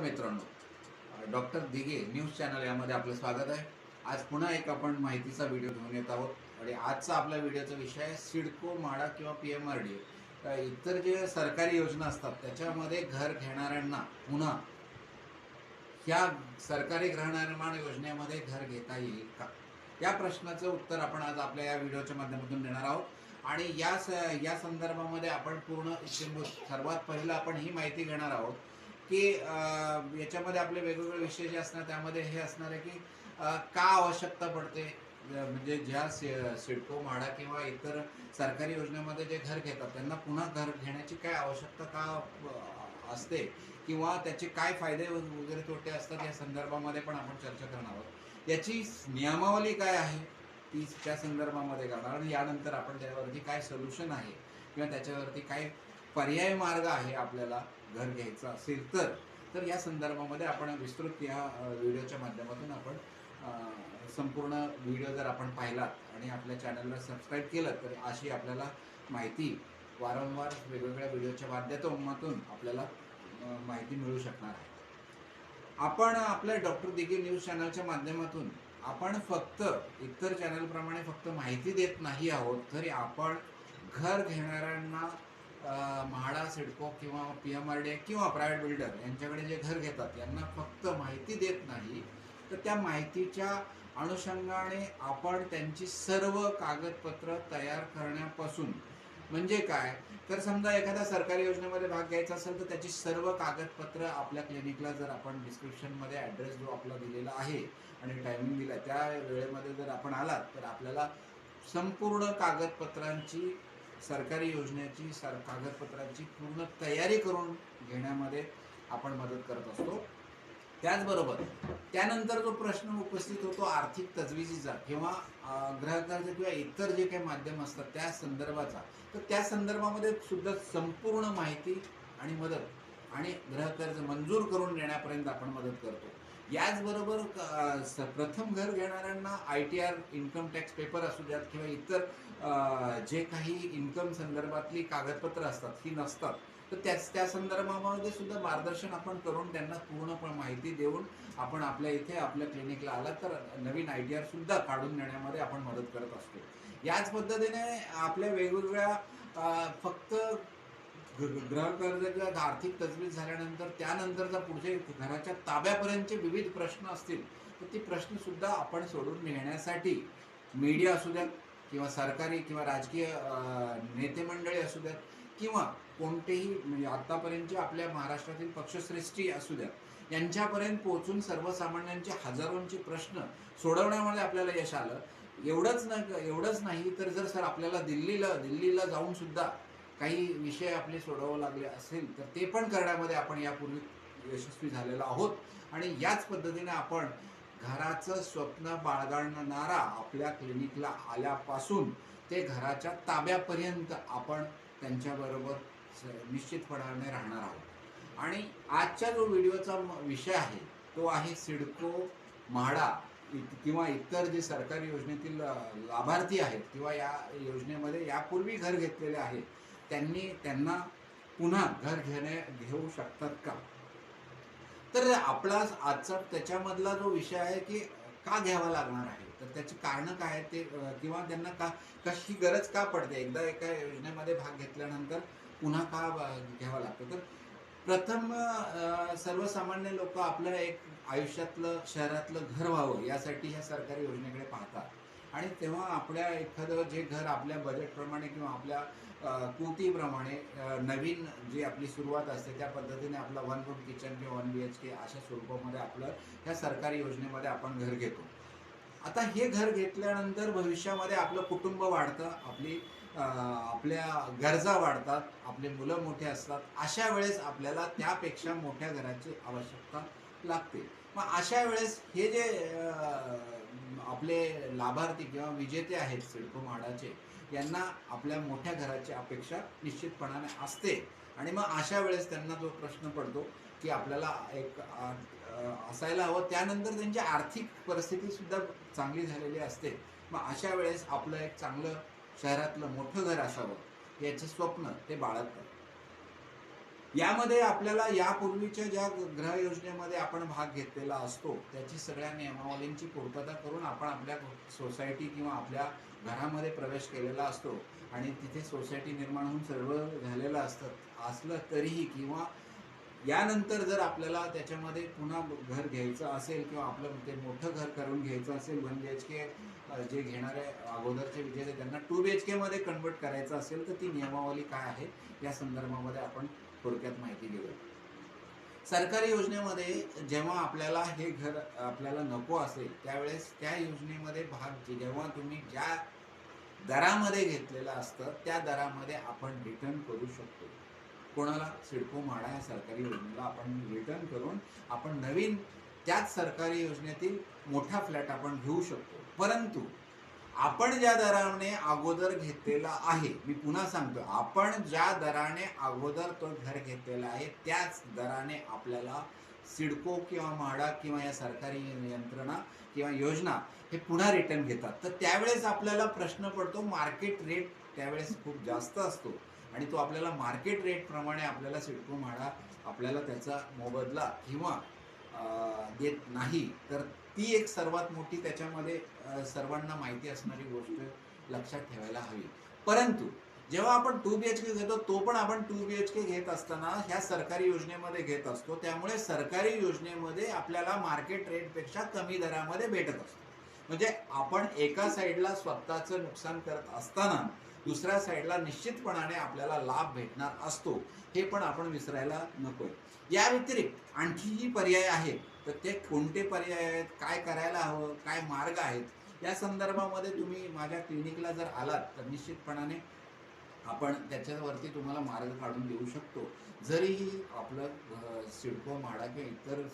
मित्रांनो doctor Dighe news channel यामध्ये आपलं स्वागत आहे. आज पुन्हा एक आपण माहितीचा व्हिडिओ घेऊन येत आहोत. आणि आजचा आपल्या व्हिडिओचा विषय आहे सिडको माडा किंवा पी एम आर डी. इतर जे सरकारी योजना असतात त्याच्यामध्ये घर घेणाऱ्यांना पुन्हा ह्या सरकारी गृहनिर्माण योजनेमध्ये घर घेता येईल का? या प्रश्नाचं उत्तर आपण आज आपल्या या व्हिडिओच्या माध्यमातून देणार आहोत. आणि या स या संदर्भामध्ये आपण पूर्ण सर्वात पहिलं आपण ही माहिती घेणार आहोत. की याच्यामध्ये आपले वेगवेगळे विषय जे असणार त्यामध्ये हे असणार आहे की का आवश्यकता पडते? म्हणजे ज्या सिडको म्हाडा किंवा इतर सरकारी योजनेमध्ये जे घर घेतात त्यांना पुन्हा घर घेण्याची काय आवश्यकता का असते? किंवा त्याचे काय फायदे वगैरे तोटे असतात या संदर्भामध्ये पण आपण चर्चा करणार आहोत. याची नियमावली काय आहे? ती त्या संदर्भामध्ये करणार आणि यानंतर आपण त्यावरती काय सोल्युशन आहे? किंवा त्याच्यावरती काय पर्याय मार्ग आहे आपल्याला? घर घ्यायचं असेल तर. तर या संदर्भामध्ये आपण विस्तृत या व्हिडिओच्या माध्यमातून आपण संपूर्ण व्हिडिओ जर आपण पाहिलात आणि आपल्या चॅनलला सबस्क्राईब केलं तर अशी आपल्याला माहिती वारंवार वेगवेगळ्या व्हिडिओच्या माध्यमातून आपल्याला माहिती मिळू शकणार आहे. आपण आपल्या डॉक्टर दिघे न्यूज चॅनलच्या माध्यमातून आपण फक्त इतर चॅनलप्रमाणे फक्त माहिती देत नाही आहोत तरी आपण घर घेणाऱ्यांना म्हाडा सिडको किंवा पी एम आर डी किंवा प्रायव्हेट बिल्डर यांच्याकडे जे घर घेतात यांना फक्त माहिती देत नाही. तर त्या माहितीच्या अनुषंगाने आपण त्यांची सर्व कागदपत्र तयार करण्यापासून म्हणजे काय? तर समजा एखाद्या सरकारी योजनेमध्ये भाग घ्यायचा असेल तर त्याची सर्व कागदपत्र आपल्या क्लिनिकला जर आपण डिस्क्रिप्शनमध्ये ॲड्रेस जो आपला दिलेला आहे आणि टायमिंग दिला त्या वेळेमध्ये जर आपण आलात तर आपल्याला संपूर्ण कागदपत्रांची सरकारी योजनेची सर कागदपत्रांची पूर्ण तयारी करून घेण्यामध्ये आपण मदत करत असतो. त्याचबरोबर त्यानंतर जो प्रश्न उपस्थित होतो आर्थिक तजवीजीचा किंवा ग्रहकर्ज किंवा इतर जे काही माध्यम असतात त्या संदर्भाचा तर त्या संदर्भामध्ये सुद्धा संपूर्ण माहिती आणि मदत आणि ग्रहकर्ज मंजूर करून देण्यापर्यंत आपण मदत करतो. याचबरोबर स- प्रथम घर घेणाऱ्यांना I T R income tax paper असू द्यात किंवा इतर जे काही इन्कम संदर्भातली कागदपत्र असतात ही नसतात तर त्याच त्या संदर्भामध्ये सुद्धा मार्गदर्शन आपण करून त्यांना पूर्णपणे माहिती देऊन आपण आपल्या इथे आपल्या क्लिनिकला आला तर नवीन आय टी आर सुद्धा काढून देण्यामध्ये आपण मदत करत असतो. याच पद्धतीने आपल्या वेगवेगळ्या फक्त ग- आर्थिक तजवीज झाल्यानंतर त्यानंतरचा पुढचे घराच्या ताब्यापर्यंतचे विविध प्रश्न असतील तर ते प्रश्नसुद्धा आपण सोडून घेण्यासाठी मीडिया असू द्यात किंवा सरकारी किंवा राजकीय नेते मंडळी असू द्यात किंवा कोणतेही म्हणजे आतापर्यंतचे आपल्या महाराष्ट्रातील पक्षश्रेष्ठी असू द्यात यांच्यापर्यंत पोहोचून सर्वसामान्यांचे हजारोंचे प्रश्न सोडवण्यामध्ये आपल्याला यश आलं. एवढंच नाही एवढंच नाही तर जर सर आपल्याला दिल्लीला दिल्लीला जाऊन सुद्धा काही विषय आपले सोडवावं लागले असेल तर ते पण करण्यामध्ये आपण यापूर्वी यशस्वी झालेलो आहोत. आणि याच पद्धतीने आपण घराचं स्वप्न बाळगणारा आपल्या क्लिनिकला आल्यापासून ते घराच्या ताब्यापर्यंत आपण त्यांच्याबरोबर स- निश्चितपणाने राहणार आहोत. आणि आजच्या जो व्हिडिओचा म- विषय आहे तो आहे सिडको म्हाडा इत- किंवा इतर जे सरकारी योजनेतील लाभार्थी आहेत किंवा या योजनेमध्ये यापूर्वी घर घेतलेले आहेत त्यांनी त्यांना पुन्हा घर घेणे घेऊ शकतात का? तर आपला आजचा त्याच्यामधला जो विषय आहे की का घ्यावा लागणार आहे? तर त्याची कारणं काय आहेत ते किंवा त्यांना का कशी गरज का पडते? एकदा एका योजनेमध्ये भाग घेतल्यानंतर पुन्हा का घ्यावा लागतो? तर प्रथम सर्वसामान्य लोक आपलं एक आयुष्यातलं शहरातलं घर व्हावं यासाठी ह्या सरकारी योजनेकडे पाहतात. आणि तेव्हा आपल्या एखादं जे घर आपल्या बजेटप्रमाणे किंवा आपल्या अ, नवीन जी आपली सुरुवात असते त्या पद्धतीने आपला वन रूम किचन किंवा वन बी एच के अशा स्वरूपामध्ये आपलं ह्या सरकारी योजनेमध्ये आपण घर घेतो. आता हे घर घेतल्यानंतर भविष्यामध्ये आपलं कुटुंब वाढतं आपली आपल्या गरजा वाढतात आपले मुलं मोठे असतात अशा वेळेस आपल्याला त्यापेक्षा मोठ्या घराची आवश्यकता लागते. मग अशा वेळेस हे जे आपले लाभार्थी किंवा विजेते आहेत सिडको म्हाडाचे यांना आपल्या मोठ्या घराची अपेक्षा निश्चितपणाने असते. आणि मग अशा वेळेस त्यांना जो प्रश्न पडतो की आपल्याला एक असायला हवं त्यानंतर त्यांची आर्थिक परिस्थितीसुद्धा चांगली झालेली असते. मग अशा वेळेस आपलं एक चांगलं शहरातलं मोठं घर असावं याचं स्वप्न ते बाळगतात. यामध्ये आपल्याला यापूर्वीच्या ज्या ग्रह योजनेमध्ये आपण भाग घेतलेला असतो त्याची सगळ्या नियमावलींची पूर्तता करून आपण आपल्या सोसायटी किंवा आपल्या घरामध्ये प्रवेश केलेला असतो. आणि तिथे सोसायटी निर्माण होऊन सर्व झालेलं असतं असलं तरीही किंवा यानंतर जर आपल्याला त्याच्यामध्ये पुन्हा घर घ्यायचं असेल किंवा आपलं ते मोठं घर करून घ्यायचं असेल वन बी एच के जे घेणारे अगोदरचे विजेते त्यांना टू बी एच केमध्ये कन्वर्ट करायचं असेल तर ती नियमावली काय आहे? या संदर्भामध्ये आपण थोडक्यात माहिती घेऊया सरकारी योजनेमध्ये जेव्हा आपल्याला हे घर आपल्याला नको असेल त्यावेळेस त्या योजनेमध्ये भाग जेव्हा तुम्ही ज्या दरामध्ये घेतलेलं असतं त्या दरामध्ये आपण रिटर्न करू शकतो. कोणाला? सिडको म्हाडा या सरकारी योजनेला आपण रिटर्न करून आपण नवीन त्याच सरकारी योजनेतील मोठा फ्लॅट आपण घेऊ शकतो. परंतु आपण ज्या दराने अगोदर घेतलेला आहे मी पुन्हा सांगतो आपण ज्या दराने अगोदर तो घर घेतलेला आहे त्याच दराने आपल्याला सिडको किंवा म्हाडा किंवा या सरकारी यंत्रणा किंवा योजना हे पुन्हा रिटर्न घेतात. तर त्यावेळेस आपल्याला प्रश्न पडतो मार्केट रेट त्यावेळेस खूप जास्त असतो आणि तो आपल्याला मार्केट रेटप्रमाणे आपल्याला सिडको म्हाडा आपल्याला त्याचा मोबदला किंवा देत नाही तर ती एक सर्वात मोठी त्याच्यामध्ये सर्वांना माहिती असणारी गोष्ट लक्षात ठेवायला हवी. परंतु जेव्हा आपण टू बी एच के घेतो तो पण आपण टू बी एच के घेत असताना ह्या सरकारी योजनेमध्ये घेत असतो. त्यामुळे सरकारी योजनेमध्ये आपल्याला मार्केट रेटपेक्षा कमी दरामध्ये भेटत असतो. म्हणजे आपण एका साईडला स्वतःचं नुकसान करत असताना दुसऱ्या साईडला निश्चितपणाने आपल्याला लाभ भेटणार असतो. हे पण आपण विसरायला नकोय या व्यतिरिक्त आणखीही पर्याय आहेत. तर ते कोणते पर्याय आहेत? काय करायला हवं? काय मार्ग आहेत? या संदर्भामध्ये तुम्ही माझ्या क्लिनिकला जर आलात तर निश्चितपणाने आपण त्याच्यावरती तुम्हाला मार्ग काढून देऊ शकतो. जरीही आपलं सिडको म्हाडा किंवा इतर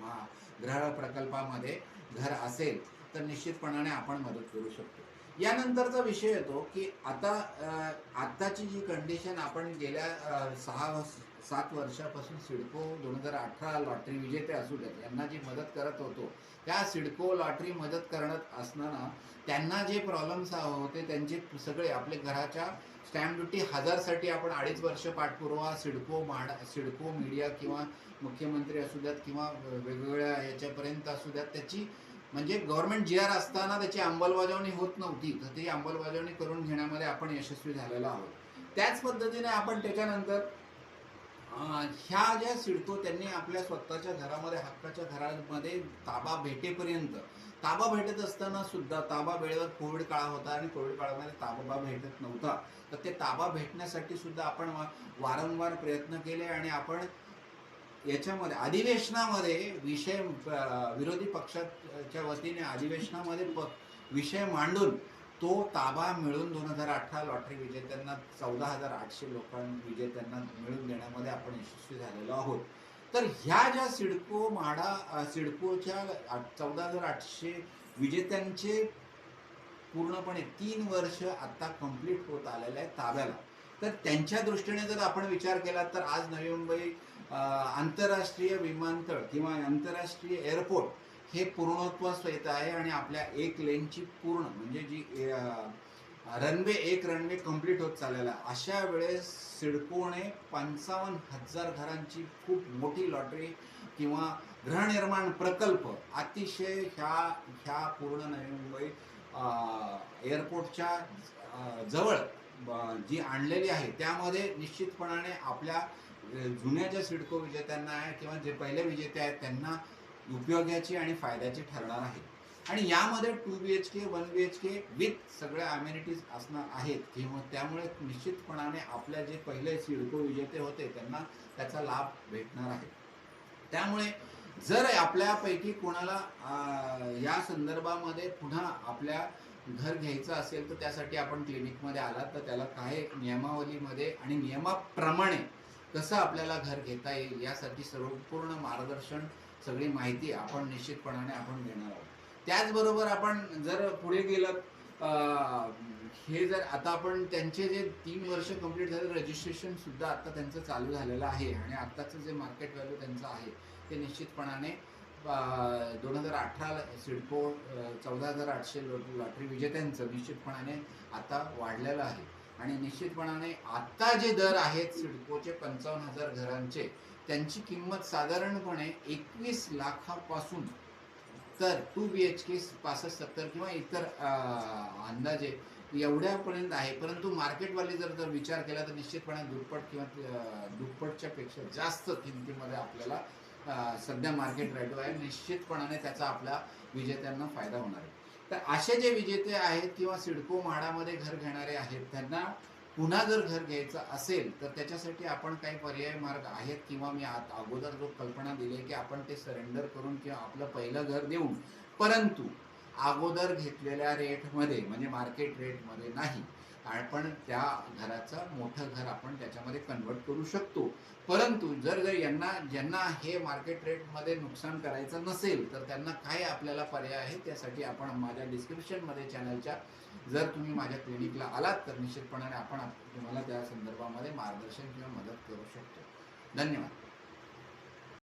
मा- ग्रह प्रकल्पामध्ये घर असेल तर निश्चितपणाने आपण मदत करू शकतो. यानंतरचा विषय येतो की आता आत्ताची जी कंडिशन आपण गेल्या सहा सात वर्षापासून सिडको दोन हजार अठरा लॉटरी विजेते असू देत यांना जी मदत करत होतो त्या सिडको लॉटरी मदत करत असताना त्यांना जे प्रॉब्लेम्स होते त्यांचे सगळे आपले घराच्या स्टॅम्प ड्युटी हजारसाठी आपण अडीच वर्ष पाठपुरावा सिडको म्हाडा सिडको मीडिया किंवा मुख्यमंत्री असू द्यात किंवा वेगवेगळ्या याच्यापर्यंत असू द्यात त्याची म्हणजे गव्हर्नमेंट जी आर असताना त्याची अंमलबजावणी होत नव्हती. तर ती अंमलबजावणी करून घेण्यामध्ये आपण यशस्वी झालेलो आहोत. त्याच पद्धतीने आपण त्याच्यानंतर ह्या ज्या सिडको त्यांनी आपल्या स्वतःच्या घरामध्ये हक्काच्या घरामध्ये ताबा भेटेपर्यंत ताबा भेटत असताना सुद्धा ताबा वेळेवर कोविड काळ होता आणि कोविड काळामध्ये ताबा भेटत नव्हता. तर ते ताबा भेटण्यासाठी सुद्धा आपण वारंवार प्रयत्न केले आणि आपण याच्यामध्ये अधिवेशनामध्ये विषय विरोधी पक्षाच्या वतीने अधिवेशनामध्ये प- विषय मांडून तो ताबा मिळून दोन हजार अठरा लॉटरी विजेत्यांना चौदा हजार आठशे लोकां विजेत्यांना मिळून देण्यामध्ये आपण यशस्वी झालेलो आहोत. तर ह्या ज्या सिडको म्हाडा सिडकोच्या चौदा हजार आठशे विजेत्यांचे पूर्णपणे तीन वर्ष आता कंप्लीट होत आलेले आहेत ताब्याला. तर त्यांच्या दृष्टीने जर आपण विचार केला तर आज नवी मुंबई आंतरराष्ट्रीय विमानतळ किंवा आंतरराष्ट्रीय एअरपोर्ट हे पूर्णत्वास येत आहे आणि आपल्या एक लेनची पूर्ण म्हणजे जी रनवे एक रनवे कंप्लीट होत चाललेला अशा वेळेस सिडकोने पंचावन्न हजार घरांची खूप मोठी लॉटरी किंवा गृहनिर्माण प्रकल्प अतिशय ह्या ह्या पूर्ण नवी मुंबई एअरपोर्टच्या जवळ ब- जी आणलेली आहे त्यामध्ये निश्चितपणाने आपल्या जुन्या ज्या सिडको विजेत्यांना आहे किंवा जे पहिले विजेते आहेत त्यांना उपयोगाची आणि फायद्याची ठरणार आहे आणि यामध्ये two B H K one B H K with सगळ्या अम्युनिटीज असणार आहेत किंवा त्यामुळे निश्चितपणाने आपल्या जे पहिले सिडको विजेते होते त्यांना त्याचा लाभ भेटणार आहे. त्यामुळे जर आपल्यापैकी कोणाला या संदर्भामध्ये पुन्हा आपल्या घर घ्यायचं असेल तर त्यासाठी आपण क्लिनिकमध्ये आलात तर त्याला काही नियमावलीमध्ये आणि नियमाप्रमाणे कसं आपल्याला घर घेता येईल यासाठी सर्वपूर्ण मार्गदर्शन सगळी माहिती आपण निश्चितपणाने आपण देणार आहोत. त्याचबरोबर आपण जर पुढे गेलं हे जर आता आपण त्यांचे जे तीन वर्ष कंप्लीट झाले रजिस्ट्रेशन सुद्धा आता त्यांचं चालू झालेलं आहे आणि आत्ताचं जे मार्केट व्हॅल्यू त्यांचं आहे ते निश्चितपणाने दोन हजार अठरा सिडको चौदा हजार आठशे लॉटरी विजेत्यांचं निश्चितपणाने आता वाढलेलं आहे. आणि निश्चितपणाने आत्ता जे दर आहेत सिडकोचे पंचावन्न हजार घरांचे त्यांची किंमत साधारणपणे एकवीस लाखापासून तर टू बी एच के पासष्ट सत्तर किंवा इतर अंदाजे एवढ्यापर्यंत आहे. परंतु मार्केटवाले जर जर विचार केला तर निश्चितपणे दुप्पट किंवा दुप्पटच्या पेक्षा जास्त किमतीमध्ये आपल्याला सध्या मार्केट व्हॅल्यू आहे. निश्चितपणाने त्याचा आपल्या विजेत्यांना फायदा होणार आहे. तर असे जे विजेते आहेत किंवा सिडको म्हाडामध्ये घर घेणारे आहेत त्यांना पुन्हा जर घर घ्यायचं असेल तर त्याच्यासाठी आपण काही पर्याय मार्ग आहेत किंवा मी आत अगोदर जो कल्पना दिली आहे की आपण ते सरेंडर करून किंवा आपलं पहिलं घर देऊन परंतु अगोदर घेतलेल्या रेटमध्ये म्हणजे मार्केट रेटमध्ये नाही. आपण त्या घराचं मोठं घर आपण त्याच्यामध्ये कन्वर्ट करू शकतो. परंतु जर जर यांना ज्यांना हे मार्केट रेटमध्ये नुकसान करायचं नसेल तर त्यांना काय आपल्याला पर्याय आहे? त्यासाठी आपण माझ्या डिस्क्रिप्शनमध्ये चॅनलच्या जर तुम्ही माझ्या क्लिनिकला आलात तर निश्चितपणाने आपण तुम्हाला त्या संदर्भामध्ये मार्गदर्शन किंवा मदत करू शकतो. धन्यवाद.